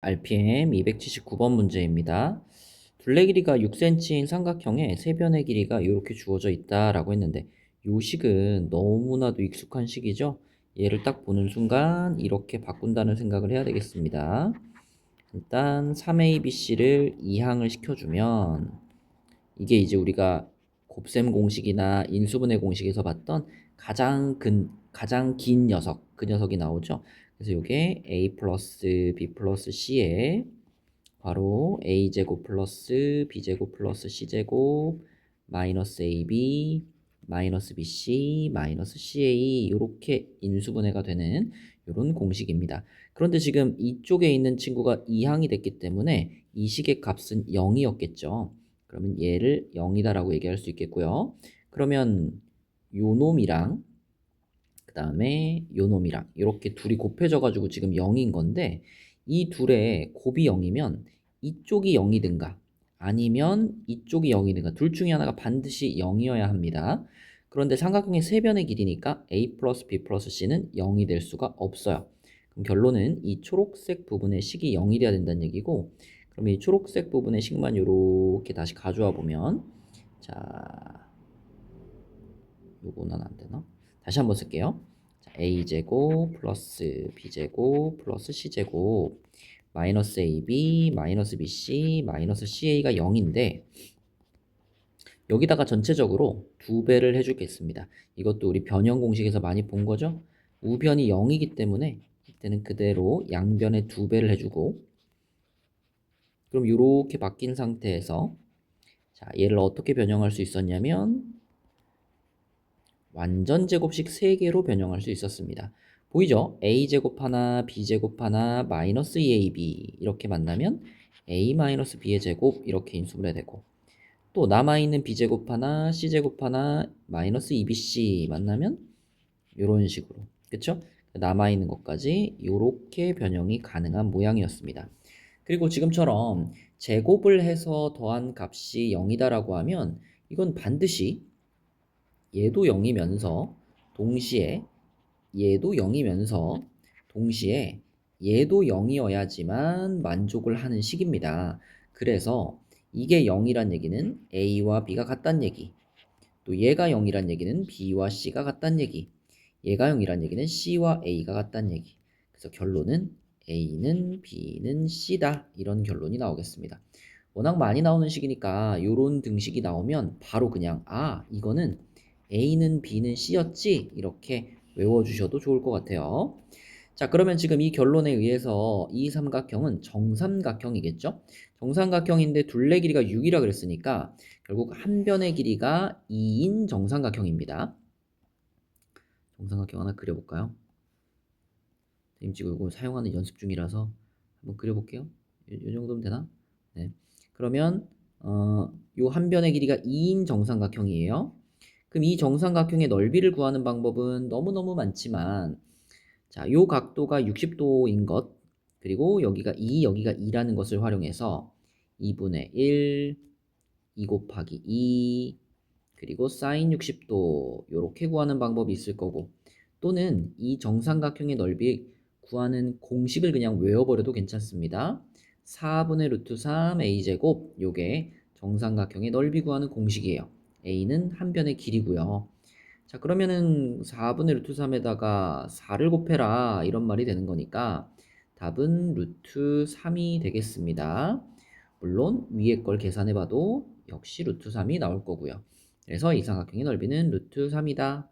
RPM 279번 문제입니다. 둘레 길이가 6cm인 삼각형에 세변의 길이가 이렇게 주어져 있다라고 했는데 이 식은 너무나도 익숙한 식이죠. 얘를 딱 보는 순간 이렇게 바꾼다는 생각을 해야 되겠습니다. 일단 3ABC를 이항을 시켜주면 이게 이제 우리가 곱셈 공식이나 인수분해 공식에서 봤던 가장 근 가장 긴 녀석 그 녀석이 나오죠. 그래서 이게 a 플러스 b 플러스 c에 바로 a 제곱 플러스 b 제곱 플러스 c 제곱 마이너스 ab 마이너스 bc 마이너스 ca 이렇게 인수분해가 되는 이런 공식입니다. 그런데 지금 이쪽에 있는 친구가 이항이 됐기 때문에 이 식의 값은 0이었겠죠. 그러면 얘를 0이다라고 얘기할 수 있겠고요. 그러면 요 놈이랑 그 다음에 요 놈이랑 이렇게 둘이 곱해져 가지고 지금 0인 건데 이 둘의 곱이 0이면 이쪽이 0이든가 아니면 이쪽이 0이든가 둘 중에 하나가 반드시 0이어야 합니다. 그런데 삼각형의 세 변의 길이니까 a 플러스 b 플러스 c는 0이 될 수가 없어요. 그럼 결론은 이 초록색 부분의 식이 0이 돼야 된다는 얘기고 그럼 이 초록색 부분의 식만 이렇게 다시 가져와 보면 자 요거는 안 되나? 다시 한번 쓸게요. 자, a제곱 플러스 b제곱 플러스 c제곱 마이너스 ab 마이너스 bc 마이너스 ca가 0인데 여기다가 전체적으로 두 배를 해주겠습니다. 이것도 우리 변형 공식에서 많이 본 거죠? 우변이 0이기 때문에 이때는 그대로 양변에 두 배를 해주고 그럼 이렇게 바뀐 상태에서 자 얘를 어떻게 변형할 수 있었냐면 완전 제곱식 3개로 변형할 수 있었습니다. 보이죠? a제곱 하나, b제곱 하나, 마이너스 2ab 이렇게 만나면 a 마이너스 b의 제곱 이렇게 인수분해 되고 또 남아있는 b제곱 하나, c제곱 하나, 마이너스 2bc 만나면 이런 식으로 그쵸? 남아있는 것까지 이렇게 변형이 가능한 모양이었습니다. 그리고 지금처럼 제곱을 해서 더한 값이 0이다라고 하면 이건 반드시 얘도 0이면서 동시에 얘도 0이면서 동시에 얘도 0이어야지만 만족을 하는 식입니다. 그래서 이게 0이란 얘기는 A와 B가 같다는 얘기. 또 얘가 0이란 얘기는 B와 C가 같다는 얘기. 얘가 0이란 얘기는 C와 A가 같다는 얘기. 그래서 결론은 A는 B는 C다. 이런 결론이 나오겠습니다. 워낙 많이 나오는 식이니까 이런 등식이 나오면 바로 그냥 아 이거는 A는 B는 C였지 이렇게 외워주셔도 좋을 것 같아요. 자 그러면 지금 이 결론에 의해서 이 삼각형은 정삼각형이겠죠? 정삼각형인데 둘레 길이가 6이라 그랬으니까 결국 한 변의 길이가 2인 정삼각형입니다. 정삼각형 하나 그려볼까요? 지금 이거 사용하는 연습 중이라서 한번 그려볼게요. 이, 이 정도면 되나? 네. 그러면 어, 요한 변의 길이가 2인 정삼각형이에요. 그럼 이 정삼각형의 넓이를 구하는 방법은 너무너무 많지만 자, 요 각도가 60도인 것 그리고 여기가 2, 여기가 2라는 것을 활용해서 2분의 1, 2 곱하기 2 그리고 사인 60도 이렇게 구하는 방법이 있을 거고 또는 이 정삼각형의 넓이 구하는 공식을 그냥 외워버려도 괜찮습니다. 4분의 루트 3 a제곱 요게 정삼각형의 넓이 구하는 공식이에요. a는 한 변의 길이고요. 자 그러면은 4분의 루트 3에다가 4를 곱해라 이런 말이 되는 거니까 답은 루트 3이 되겠습니다. 물론 위에 걸 계산해봐도 역시 루트 3이 나올 거고요. 그래서 이 삼각형의 넓이는 루트 3이다.